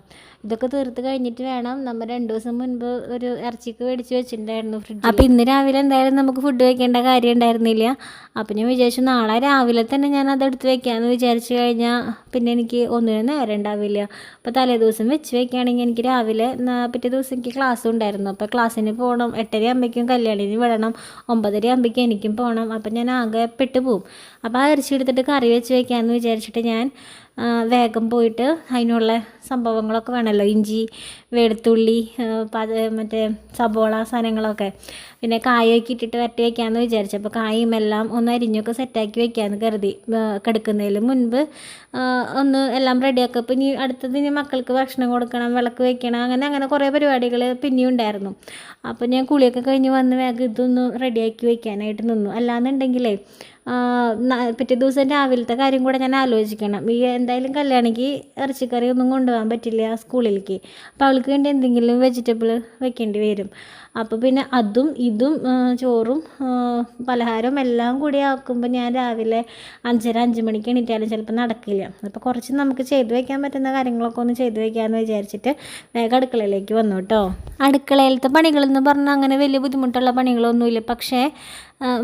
ഇതൊക്കെ തീർത്ത് കഴിഞ്ഞിട്ട് വേണം നമ്മൾ രണ്ട് ദിവസം മുൻപ് ഒരു ഇറച്ചിക്ക് മേടിച്ച് വെച്ചിട്ടുണ്ടായിരുന്നു ഫ്രിഡ്ജ് അപ്പോൾ ഇന്ന് രാവിലെ എന്തായാലും നമുക്ക് ഫുഡ് വെക്കേണ്ട കാര്യം ഉണ്ടായിരുന്നില്ല. അപ്പോൾ ഞാൻ വിചാരിച്ചു നാളെ രാവിലെ തന്നെ ഞാൻ അത് എടുത്ത് വെക്കാമെന്ന് വിചാരിച്ചു കഴിഞ്ഞാൽ പിന്നെ എനിക്ക് ഒന്നിനും നേരം ഉണ്ടാവില്ല. അപ്പോൾ തലേ ദിവസം വെച്ച് വെക്കുകയാണെങ്കിൽ എനിക്ക് രാവിലെ പിറ്റേ ദിവസം എനിക്ക് ക്ലാസ് ഉണ്ടായിരുന്നു. അപ്പോൾ ക്ലാസ്സിന് പോകണം എട്ടര ആകുമ്പോഴേക്കും കല്യാണിന് വിടണം ഒമ്പതര ആകുമ്പോഴേക്കും എനിക്കും പോകണം അപ്പം ഞാൻ ആകെ പെട്ട് പോവും അപ്പോൾ ആ ഇറച്ചി എടുത്തിട്ട് കറി വെച്ച് വെക്കാമെന്ന് വിചാരിച്ചിട്ട് ഞാൻ വേഗം പോയിട്ട് അതിനുള്ള സംഭവങ്ങളൊക്കെ വേണമല്ലോ. ഇഞ്ചി വെളുത്തുള്ളി മറ്റേ സബോള സാധനങ്ങളൊക്കെ. പിന്നെ കായൊക്കെ ഇട്ടിട്ട് വരട്ടി വെക്കാമെന്ന് വിചാരിച്ചു അപ്പോൾ കായും എല്ലാം ഒന്ന് അരിഞ്ഞൊക്കെ സെറ്റാക്കി വെക്കാമെന്ന് കരുതി. കിടക്കുന്നതിൽ മുൻപ് ഒന്ന് എല്ലാം റെഡിയാക്കുക അപ്പോൾ ഇനി അടുത്തത് ഇനി മക്കൾക്ക് ഭക്ഷണം കൊടുക്കണം വിളക്ക് വെക്കണം അങ്ങനെ അങ്ങനെ കുറേ പരിപാടികൾ പിന്നെയും ഉണ്ടായിരുന്നു. അപ്പോൾ ഞാൻ കുളിയൊക്കെ കഴിഞ്ഞ് വന്ന് വേഗം ഇതൊന്ന് റെഡിയാക്കി വെക്കാനായിട്ട് നിന്നു. അല്ലാന്നുണ്ടെങ്കിലേ പിറ്റേ ദിവസം രാവിലത്തെ കാര്യം കൂടെ ഞാൻ ആലോചിക്കണം. ഈ എന്തായാലും കല്യാണിക്ക് ഇറച്ചിക്കറി ഒന്നും കൊണ്ടുപോകാൻ പറ്റില്ല സ്കൂളിലേക്ക്. അപ്പോൾ അവൾക്ക് വേണ്ടി എന്തെങ്കിലും വെജിറ്റബിൾ വെക്കേണ്ടി വരും. അപ്പോൾ പിന്നെ അതും ഇതും ചോറും പലഹാരവും എല്ലാം കൂടി ആക്കുമ്പോൾ ഞാൻ രാവിലെ അഞ്ചര അഞ്ച് മണിക്ക് എണീറ്റാലും ചിലപ്പോൾ നടക്കില്ല. അപ്പോൾ കുറച്ച് നമുക്ക് ചെയ്തു വയ്ക്കാൻ പറ്റുന്ന കാര്യങ്ങളൊക്കെ ഒന്ന് ചെയ്തു വയ്ക്കാമെന്ന് വിചാരിച്ചിട്ട് വേഗം അടുക്കളയിലേക്ക് വന്നു കേട്ടോ അടുക്കളയിലത്തെ പണികളെന്ന് പറഞ്ഞാൽ അങ്ങനെ വലിയ ബുദ്ധിമുട്ടുള്ള പണികളൊന്നുമില്ല. പക്ഷേ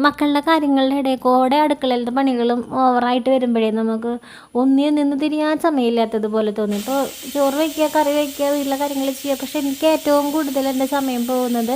മക്കളുടെ കാര്യങ്ങളുടെ ഇടയിൽ കൂടെ അടുക്കളയിലത്തെ പണികളും ഓവറായിട്ട് വരുമ്പോഴേ നമുക്ക് ഒന്നിൽ നിന്ന് തിരിയാൻ സമയമില്ലാത്തതുപോലെ തോന്നി. ഇപ്പോൾ ചോറ് വയ്ക്കുക കറി വയ്ക്കുക വീട്ടിലെ കാര്യങ്ങൾ ചെയ്യുക. പക്ഷേ എനിക്ക് ഏറ്റവും കൂടുതൽ എന്റെ സമയം പോകുന്നത്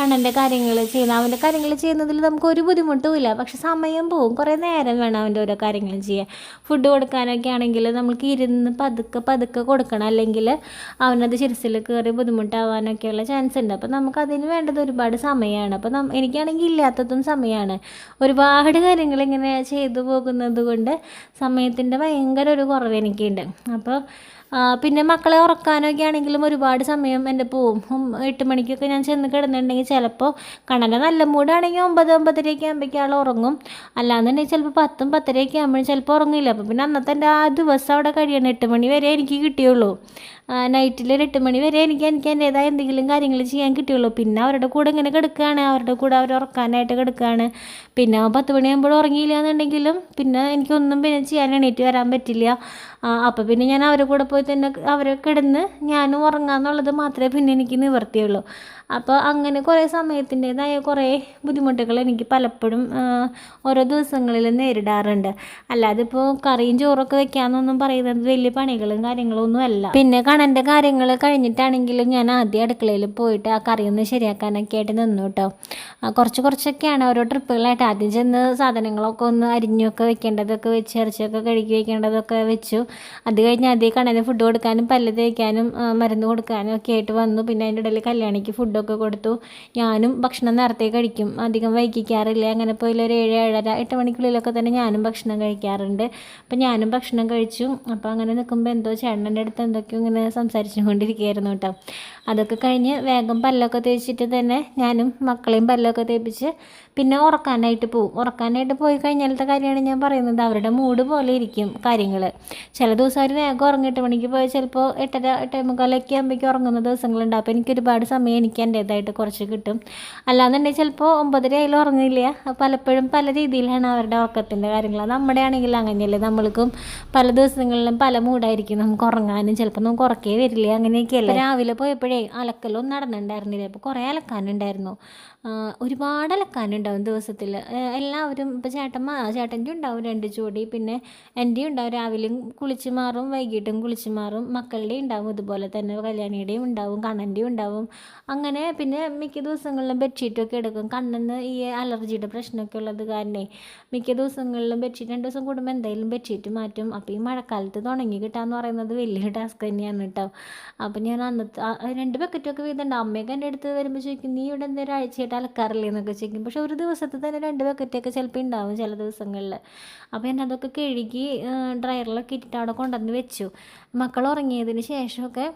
കണ്ണന്റെ കാര്യങ്ങൾ ചെയ്യുന്ന അവന്റെ കാര്യങ്ങൾ ചെയ്യുന്നതിൽ നമുക്ക് ഒരു ബുദ്ധിമുട്ടും ഇല്ല. പക്ഷെ സമയം പോകും കുറേ നേരം വേണം അവന്റെ ഓരോ കാര്യങ്ങളും ചെയ്യാൻ. ഫുഡ് കൊടുക്കാനൊക്കെ ആണെങ്കിൽ നമുക്ക് ഇരുന്ന് പതുക്കെ പതുക്കെ കൊടുക്കണം. അല്ലെങ്കിൽ അവനത് ശിരസിൽ കയറി ബുദ്ധിമുട്ടാവാനൊക്കെയുള്ള ചാൻസ് ഉണ്ട്. അപ്പോൾ നമുക്ക് അതിന് വേണ്ടത് ഒരുപാട് സമയമാണ്. അപ്പോൾ എനിക്കാണെങ്കിൽ ഇല്ലാത്തതും സമയമാണ്. ഒരുപാട് കാര്യങ്ങൾ ഇങ്ങനെ ചെയ്തു പോകുന്നത് കൊണ്ട് സമയത്തിന്റെ ഭയങ്കര ഒരു കുറവ് എനിക്കുണ്ട്. അപ്പോൾ പിന്നെ മക്കളെ ഉറക്കാനൊക്കെ ആണെങ്കിലും ഒരുപാട് സമയം എന്റെ പോവും. എട്ട് മണിക്കൊക്കെ ഞാൻ ചെന്ന് കിടന്നിട്ടുണ്ടെങ്കിൽ ചിലപ്പോൾ കണ്ണന്റെ നല്ല മൂടാണെങ്കിൽ ഒമ്പത് ഒമ്പതരയൊക്കെ ആകുമ്പോഴേക്കും ആൾ ഉറങ്ങും. അല്ലാന്നുണ്ടെങ്കിൽ ചിലപ്പോൾ പത്തും പത്തരയൊക്കെ ആകുമ്പോഴും ചിലപ്പോൾ ഉറങ്ങില്ല. അപ്പോൾ പിന്നെ അന്നത്തെ എന്റെ ആ ദിവസം അവിടെ കഴിയണം. എട്ട് മണി വരെ എനിക്ക് കിട്ടിയുള്ളൂ. നൈറ്റിൽ ഒരു എട്ട് മണി വരെ എനിക്ക് എനിക്ക് എന്റേതായ എന്തെങ്കിലും കാര്യങ്ങൾ ചെയ്യാൻ കിട്ടിയുള്ളൂ. പിന്നെ അവരുടെ കൂടെ ഇങ്ങനെ കിടക്കുകയാണ് അവരുടെ കൂടെ അവർ ഉറക്കാനായിട്ട് കിടക്കുകയാണ് പിന്നെ പത്ത് മണിയാകുമ്പോൾ ഉറങ്ങിയില്ല എന്നുണ്ടെങ്കിലും പിന്നെ എനിക്കൊന്നും പിന്നെ ചെയ്യാൻ എണീറ്റ് വരാൻ പറ്റില്ല. അപ്പോൾ പിന്നെ ഞാൻ അവരുടെ കൂടെ പോയി തന്നെ അവരെ കിടന്ന് ഞാനും ഉറങ്ങാന്നുള്ളത് മാത്രമേ പിന്നെ എനിക്ക് നിവർത്തിയുള്ളൂ. അപ്പോൾ അങ്ങനെ കുറേ സമയത്തിന്റെതായ കുറേ ബുദ്ധിമുട്ടുകൾ എനിക്ക് പലപ്പോഴും ഓരോ ദിവസങ്ങളിൽ നേരിടാറുണ്ട്. അല്ലാതെ ഇപ്പോൾ കറിയും ചോറൊക്കെ വെക്കാമെന്നൊന്നും പറയുന്നത് വലിയ പണികളും കാര്യങ്ങളും ഒന്നും അല്ല. പിന്നെ കണന്റെ കാര്യങ്ങൾ കഴിഞ്ഞിട്ടാണെങ്കിലും ഞാൻ ആദ്യം അടുക്കളയിൽ പോയിട്ട് ആ കറി ഒന്ന് ശരിയാക്കാനൊക്കെ ആയിട്ട് നിന്നു കേട്ടോ. കുറച്ച് കുറച്ചൊക്കെയാണ് ഓരോ ട്രിപ്പുകളായിട്ട് ആദ്യം ചെന്ന് സാധനങ്ങളൊക്കെ ഒന്ന് അരിഞ്ഞൊക്കെ വെക്കേണ്ടതൊക്കെ വെച്ച് ഇറച്ചിയൊക്കെ കഴുകി വെക്കേണ്ടതൊക്കെ വെച്ചു. അത് കഴിഞ്ഞ് അതേ കണ്ണന് ഫുഡ് കൊടുക്കാനും പല്ല് തേക്കാനും മരുന്ന് കൊടുക്കാനും ഒക്കെ ആയിട്ട് വന്നു. പിന്നെ അതിന്റെ ഇടയിൽ കല്യാണിക്ക് ഫുഡൊക്കെ കൊടുത്തു. ഞാനും ഭക്ഷണം നേരത്തെ കഴിക്കും. അധികം വൈകിക്കാറില്ല. അങ്ങനെ പോയി ഒരു ഏഴ് ഏഴര എട്ട് മണിക്കുള്ളിലൊക്കെ തന്നെ ഞാനും ഭക്ഷണം കഴിക്കാറുണ്ട്. അപ്പം ഞാനും ഭക്ഷണം കഴിച്ചു. അപ്പോൾ അങ്ങനെ നിൽക്കുമ്പോൾ എന്തോ ചേട്ടന്റെ അടുത്ത് എന്തൊക്കെയോ ഇങ്ങനെ സംസാരിച്ചു കൊണ്ടിരിക്കുകയായിരുന്നു കേട്ടോ. അതൊക്കെ കഴിഞ്ഞ് വേഗം പല്ലൊക്കെ തേച്ചിട്ട് തന്നെ ഞാനും മക്കളെയും പല്ലൊക്കെ തേപ്പിച്ച് പിന്നെ ഉറക്കാനായിട്ട് പോവും. ഉറക്കാനായിട്ട് പോയി കഴിഞ്ഞാലത്തെ കാര്യമാണ് ഞാൻ പറയുന്നത്. അവരുടെ മൂഡ് പോലെ ഇരിക്കും കാര്യങ്ങൾ. ചില ദിവസം അവർ വേഗം ഉറങ്ങിയിട്ട് മണിക്ക് പോയി ചിലപ്പോൾ എട്ടര എട്ടേ മുക്കാലൊക്കെ ആകുമ്പോഴേക്കും ഉറങ്ങുന്ന ദിവസങ്ങളുണ്ട്. അപ്പോൾ എനിക്ക് ഒരുപാട് സമയം എനിക്ക് എന്റേതായിട്ട് കുറച്ച് കിട്ടും. അല്ലാന്നുണ്ടെങ്കിൽ ചിലപ്പോൾ ഒമ്പതര ആയാലും ഉറങ്ങില്ല. പലപ്പോഴും പല രീതിയിലാണ് അവരുടെ ഉറക്കത്തിന്റെ കാര്യങ്ങൾ. നമ്മുടെ ആണെങ്കിൽ അങ്ങനെയല്ലേ. നമ്മൾക്കും പല ദിവസങ്ങളിലും പല മൂടായിരിക്കും നമുക്ക് ഉറങ്ങാനും. ചിലപ്പോൾ നമുക്ക് ഉറക്കേ വരില്ല. അങ്ങനെയൊക്കെയല്ലേ? രാവിലെ പോയപ്പോഴേ അലക്കലൊന്നും നടന്നിട്ടുണ്ടായിരുന്നില്ല. അപ്പോൾ കുറേ അലക്കാനുണ്ടായിരുന്നു. ഒരുപാട് അലക്കാനുണ്ടാവും ദിവസത്തിൽ എല്ലാവരും ഇപ്പോൾ ചേട്ടന്മാ ചേട്ടന്റെ ഉണ്ടാവും രണ്ട് ജോഡി. പിന്നെ എന്റെ ഉണ്ടാവും. രാവിലെയും കുളിച്ച് മാറും വൈകിട്ടും കുളിച്ച് മാറും. മക്കളുടെ ഉണ്ടാവും ഇതുപോലെ തന്നെ. കല്യാണിയുടെയും ഉണ്ടാവും കണ്ണന്റെയും ഉണ്ടാവും. അങ്ങനെ പിന്നെ മിക്ക ദിവസങ്ങളിലും ബെഡ്ഷീറ്റൊക്കെ എടുക്കും. കണ്ണെന്ന് ഈ അലർജിയുടെ പ്രശ്നമൊക്കെ ഉള്ളത് കാരണേ മിക്ക ദിവസങ്ങളിലും ബെഡ്ഷീറ്റ് രണ്ട് ദിവസം കൂടുമ്പോൾ എന്തായാലും ബെഡ്ഷീറ്റ് മാറ്റും. അപ്പോൾ ഈ മഴക്കാലത്ത് തുടങ്ങി കിട്ടാന്ന് പറയുന്നത് വലിയ ടാസ്ക് തന്നെയാണ് കേട്ടോ അപ്പോൾ ഞാൻ അന്നത്തെ രണ്ട് ബക്കറ്റൊക്കെ വീതുണ്ട് അമ്മയൊക്കെ എന്റെ അടുത്ത് വരുമ്പോൾ ചോദിക്കും നീ ഇവിടെ എന്തെങ്കിലും ആഴ്ചയായിട്ട് അലക്കാറില്ലേ എന്നൊക്കെ ചോദിക്കും. പക്ഷെ ഒരു ദിവസത്തിൽ തന്നെ രണ്ട് ബക്കറ്റൊക്കെ ചിലപ്പോൾ ഉണ്ടാവും ചില ദിവസങ്ങളിൽ. അപ്പോൾ ഞാൻ അതൊക്കെ കഴുകി ഡ്രയറിലൊക്കെ ഇട്ടിട്ട് അവിടെ കൊണ്ടുവന്ന് വെച്ചു. മക്കൾ ഉറങ്ങിയതിന് ശേഷമൊക്കെ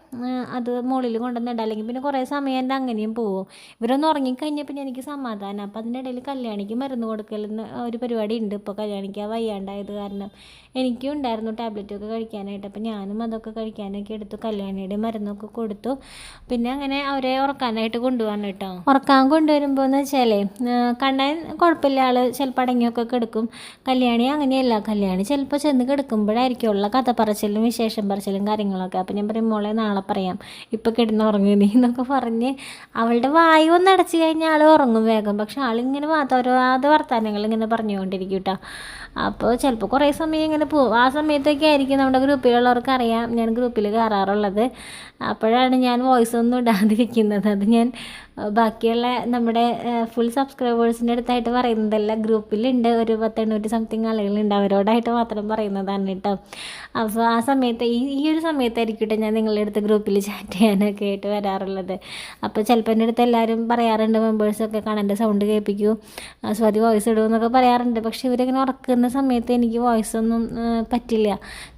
അത് മുകളിൽ കൊണ്ടുവന്നിട്ട് അല്ലെങ്കിൽ പിന്നെ കുറേ സമയം എന്റെ അങ്ങനെയും പോവും. ഇവരൊന്ന് ഉറങ്ങിക്കഴിഞ്ഞാൽ പിന്നെ എനിക്ക് സമാധാനം. അപ്പോൾ അതിന്റെ ഇടയിൽ കല്യാണിക്ക് മരുന്ന് കൊടുക്കലെന്ന് ഒരു പരിപാടി ഉണ്ട്. ഇപ്പോൾ കല്യാണിക്ക് വയ്യാണ്ടായത് കാരണം. എനിക്കും ഉണ്ടായിരുന്നു ടാബ്ലറ്റൊക്കെ കഴിക്കാനായിട്ട്. അപ്പോൾ ഞാനും അതൊക്കെ കഴിക്കാനൊക്കെ എടുത്തു. കല്യാണിയുടെ മരുന്നൊക്കെ കൊടുത്തു. പിന്നെ അങ്ങനെ അവരെ ഉറക്കാനായിട്ട് കൊണ്ടുപോകാൻ കേട്ടോ. ഉറക്കാൻ കൊണ്ടുവരുമ്പോൾ എന്ന് വെച്ചാലേ കണ്ണൻ കുഴപ്പമില്ല. ആൾ ചിലപ്പോൾ അടങ്ങിയൊക്കെ കിടക്കും. കല്യാണി അങ്ങനെയല്ല. കല്യാണി ചിലപ്പോൾ ചെന്ന് കിടക്കുമ്പോഴായിരിക്കും ഉള്ള കഥ പറച്ചിലും വിശേഷം പറച്ചിലും കാര്യങ്ങളൊക്കെ. അപ്പോൾ ഞാൻ പറയും മോളെ നാളെ പറയാം. ഇപ്പോൾ കിടന്ന് ഉറങ്ങും നീ എന്നൊക്കെ പറഞ്ഞ് അവളുടെ വായു ഒന്ന് അടച്ചു കഴിഞ്ഞാൽ ആൾ ഉറങ്ങും വേഗം. പക്ഷെ ആളിങ്ങനെ ഓരോരോ വർത്തമാനങ്ങൾ ഇങ്ങനെ പറഞ്ഞുകൊണ്ടിരിക്കും കേട്ടോ. അപ്പോൾ ചിലപ്പോൾ കുറേ സമയം ഇങ്ങനെ പോകും ആ സമയത്തൊക്കെ ആയിരിക്കും നമ്മുടെ ഗ്രൂപ്പിലുള്ളവർക്ക് അറിയാം. ഞാൻ ഗ്രൂപ്പിൽ കയറാറുള്ളത്. അപ്പോഴാണ് ഞാൻ വോയിസ് ഒന്നും ഇടാതിരിക്കുന്നത്. അത് ഞാൻ ബാക്കിയുള്ള നമ്മുടെ ഫുൾ സബ്സ്ക്രൈബേഴ്സിന്റെ അടുത്തായിട്ട് പറയുന്നതല്ല. ഗ്രൂപ്പിലുണ്ട് ഒരു പത്തെണ്ണൂറ്റി സംതിങ് ആളുകളുണ്ട്. അവരോടായിട്ട് മാത്രം പറയുന്നതാണ് കേട്ടോ. അപ്പോൾ ആ സമയത്ത് ഈ ഈ ഒരു സമയത്തായിരിക്കട്ടെ ഞാൻ നിങ്ങളുടെ അടുത്ത് ഗ്രൂപ്പിൽ ചാറ്റ് ചെയ്യാനൊക്കെ ആയിട്ട് വരാറുള്ളത്. അപ്പോൾ ചിലപ്പോൾ എന്റെ അടുത്ത് എല്ലാവരും പറയാറുണ്ട് മെമ്പേഴ്സൊക്കെ കാണാന്റെ സൗണ്ട് കേൾപ്പിക്കൂ സ്വാതി വോയിസ് ഇടുമെന്നൊക്കെ പറയാറുണ്ട്. പക്ഷേ ഇവരിങ്ങനെ ഉറക്കുന്ന സമയത്ത് എനിക്ക് വോയിസ് ഒന്നും പറ്റില്ല.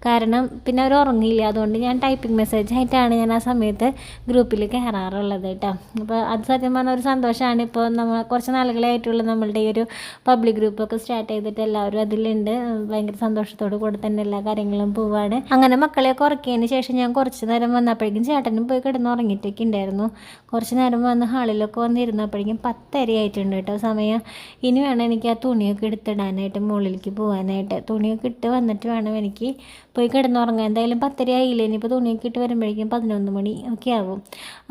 കാരണം പിന്നെ അവർ ഉറങ്ങിയില്ല. അതുകൊണ്ട് ഞാൻ ടൈപ്പിംഗ് മെസ്സേജ് ആയിട്ടാണ് ഞാൻ ആ സമയത്ത് ഗ്രൂപ്പിൽ കയറാറുള്ളത് കേട്ടോ. അപ്പോൾ അത് സത്യം പറഞ്ഞ ഒരു സന്തോഷമാണ് ഇപ്പോൾ നമ്മൾ കുറച്ച് നാളുകളായിട്ടുള്ള നമ്മളുടെ ഈ ഒരു പബ്ലിക് ഗ്രൂപ്പൊക്കെ സ്റ്റാർട്ട് ചെയ്തിട്ട് എല്ലാവരും അതിലുണ്ട്. ഭയങ്കര സന്തോഷത്തോടു കൂടെ തന്നെ എല്ലാ കാര്യങ്ങളും പോവാണ്. അങ്ങനെ മക്കളെ ഉറക്കിയതിന് ശേഷം ഞാൻ കുറച്ച് നേരം വന്നപ്പോഴേക്കും ചേട്ടനും പോയി കിടന്ന് ഉറങ്ങിയിട്ടൊക്കെ ഉണ്ടായിരുന്നു. കുറച്ച് നേരം വന്ന് ഹാളിലൊക്കെ വന്നിരുന്നപ്പോഴേക്കും പത്തര ആയിട്ടുണ്ട് കേട്ടോ സമയം. ഇനി വേണം എനിക്ക് ആ തുണിയൊക്കെ എടുത്തിടാനായിട്ട് മുകളിലേക്ക് പോകാനായിട്ട് തുണിയൊക്കെ ഇട്ട് വന്നിട്ട് വേണം എനിക്ക് പോയി കിടന്നുറങ്ങാൻ. എന്തായാലും പത്തര ആയില്ലേ? ഇനിയിപ്പോൾ തുണിയൊക്കെ ഇട്ട് വരുമ്പോഴേക്കും പതിനൊന്ന് മണി ഒക്കെ ആവും.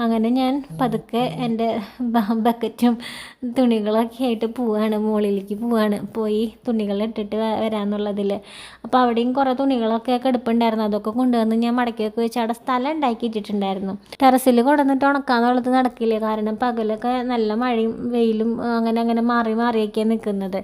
അങ്ങനെ ഞാൻ പതുക്കെ എന്റെ ബക്കറ്റും തുണികളൊക്കെ ആയിട്ട് പോവാണ്. മുകളിലേക്ക് പോവാണ്. പോയി തുണികൾ ഇട്ടിട്ട് അപ്പോൾ അവിടെയും കുറേ തുണികളൊക്കെ കിടപ്പുണ്ടായിരുന്നു അതൊക്കെ കൊണ്ടുവന്ന് ഞാൻ മടക്കിയൊക്കെ വെച്ച് അവിടെ സ്ഥലം ഉണ്ടാക്കി ഇട്ടിട്ടുണ്ടായിരുന്നു. ടെറസിൽ കൊണ്ടുവന്നിട്ട് ഉണക്കാന്നുള്ളത് നടക്കില്ല? കാരണം പകലൊക്കെ നല്ല മഴയും വെയിലും അങ്ങനെ അങ്ങനെ മാറി മാറിയൊക്കെയാണ് നിൽക്കുന്നത്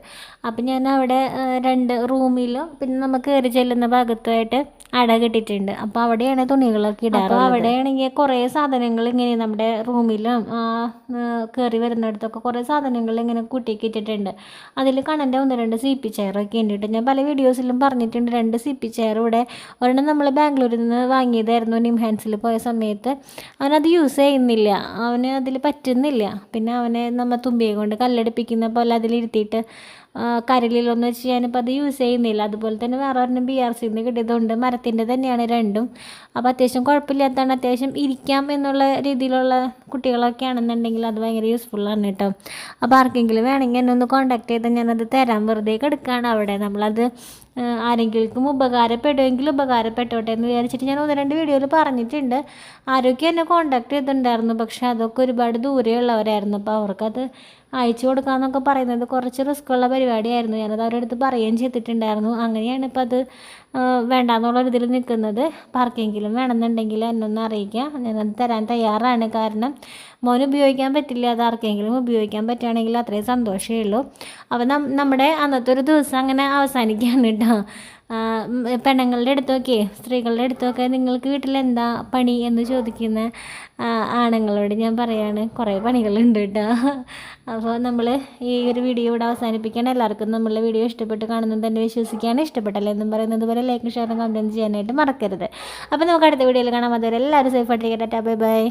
അപ്പം ഞാൻ അവിടെ രണ്ട് റൂമിലും പിന്നെ നമുക്ക് കയറി ചെല്ലുന്ന ഭാഗത്തുമായിട്ട് അട കിട്ടിയിട്ടുണ്ട്. അപ്പോൾ അവിടെയാണ് തുണികളൊക്കെ ഇടാറ് അപ്പോൾ അവിടെയാണെങ്കിൽ കുറേ സാധനങ്ങൾ ഇങ്ങനെ നമ്മുടെ റൂമിലും കയറി വരുന്നിടത്തൊക്കെ കുറേ സാധനങ്ങൾ ഇങ്ങനെ കൂട്ടിയൊക്കെ ഇട്ടിട്ടുണ്ട്. അതിൽ കണ്ണന്റെ ഒന്ന് രണ്ട് സി പി ചെയറൊക്കെ ഉണ്ട് ഞാൻ പല വീഡിയോസിലും പറഞ്ഞിട്ടുണ്ട് രണ്ട് സി പി ചെയർ ഇവിടെ ഒരെണ്ണം നമ്മൾ ബാംഗ്ലൂരിൽ നിന്ന് വാങ്ങിയതായിരുന്നു നിംഹാൻസിൽ പോയ സമയത്ത്. അവനത് യൂസ് ചെയ്യുന്നില്ല. അവന് അതിൽ പറ്റുന്നില്ല. പിന്നെ അവനെ നമ്മൾ തുമ്പിയെ കൊണ്ട് കല്ലടിപ്പിക്കുന്ന പോലെ അതിലിരുത്തിയിട്ട് കരലിലൊന്നും വെച്ച് ഞാനിപ്പോൾ അത് യൂസ് ചെയ്യുന്നില്ല. അതുപോലെ തന്നെ വേറെ ഒരെണ്ണം ബി ആർ സിന്ന് കിട്ടിയതുകൊണ്ട് മരത്തിന്റെ തന്നെയാണ് രണ്ടും. അപ്പോൾ അത്യാവശ്യം കുഴപ്പമില്ലാത്തതാണ്. അത്യാവശ്യം ഇരിക്കാം എന്നുള്ള രീതിയിലുള്ള കുട്ടികളൊക്കെ ആണെന്നുണ്ടെങ്കിൽ അത് ഭയങ്കര യൂസ്ഫുള്ളാണ് കേട്ടോ. അപ്പോൾ ആർക്കെങ്കിലും വേണമെങ്കിൽ എന്നെ ഒന്ന് കോൺടാക്ട് ചെയ്താൽ ഞാനത് തരാം. വെറുതെ കിടക്കുകയാണ് അവിടെ. നമ്മളത് ആരെങ്കിലും ഉപകാരപ്പെടുമെങ്കിൽ ഉപകാരപ്പെട്ടോട്ടെ എന്ന് വിചാരിച്ചിട്ട് ഞാൻ ഒന്ന് രണ്ട് വീഡിയോയിൽ പറഞ്ഞിട്ടുണ്ട്. ആരൊക്കെ എന്നെ കോണ്ടാക്ട് ചെയ്തിട്ടുണ്ടായിരുന്നു? പക്ഷെ അതൊക്കെ ഒരുപാട് ദൂരെയുള്ളവരായിരുന്നു. അപ്പോൾ അവർക്കത് അയച്ചു കൊടുക്കുക എന്നൊക്കെ പറയുന്നത് കുറച്ച് റിസ്ക്കുള്ള പരിപാടിയായിരുന്നു. ഞാനത് അവരുടെ അടുത്ത് പറയുകയും ചെയ്തിട്ടുണ്ടായിരുന്നു. അങ്ങനെയാണ് ഇപ്പോൾ അത് വേണ്ടാന്നുള്ളൊരിതിൽ നിൽക്കുന്നത്. പാർക്കെങ്കിലും വേണമെന്നുണ്ടെങ്കിൽ എന്നൊന്ന് അറിയിക്കാം. അറിയിക്കുക ഞാനത് തരാൻ തയ്യാറാണ്. കാരണം മോന് ഉപയോഗിക്കാൻ പറ്റില്ല. അത് ആർക്കെങ്കിലും ഉപയോഗിക്കാൻ പറ്റുകയാണെങ്കിൽ അത്രയും സന്തോഷമേ ഉള്ളൂ. അപ്പോൾ നം നമ്മുടെ അന്നത്തെ ഒരു ദിവസം അങ്ങനെ അവസാനിക്കുകയാണ് കേട്ടോ. പെണ്ണുങ്ങളുടെ അടുത്തൊക്കെ സ്ത്രീകളുടെ അടുത്തൊക്കെ നിങ്ങൾക്ക് വീട്ടിലെന്താ പണി എന്ന് ചോദിക്കുന്ന ആണുങ്ങളോട് ഞാൻ പറയാണ് കുറേ പണികളുണ്ട് കേട്ടോ അപ്പോൾ നമ്മൾ ഈ ഒരു വീഡിയോ ഇവിടെ അവസാനിപ്പിക്കാൻ എല്ലാവർക്കും നമ്മളുടെ വീഡിയോ ഇഷ്ടപ്പെട്ട് കാണുന്നത് തന്നെ വിശ്വസിക്കുകയാണ് ഇഷ്ടപ്പെട്ടല്ലേ എന്നും പറയുന്നത് പോലെ ലൈക്ക് ഷെയറും കമന്റ് ചെയ്യാനായിട്ട് മറക്കരുത്. അപ്പോൾ നമുക്ക് അടുത്ത വീഡിയോയിൽ കാണാം. അതുവരെ എല്ലാവരും സേഫ് ആയിട്ടിരിക്കട്ടെ ബൈ ബൈ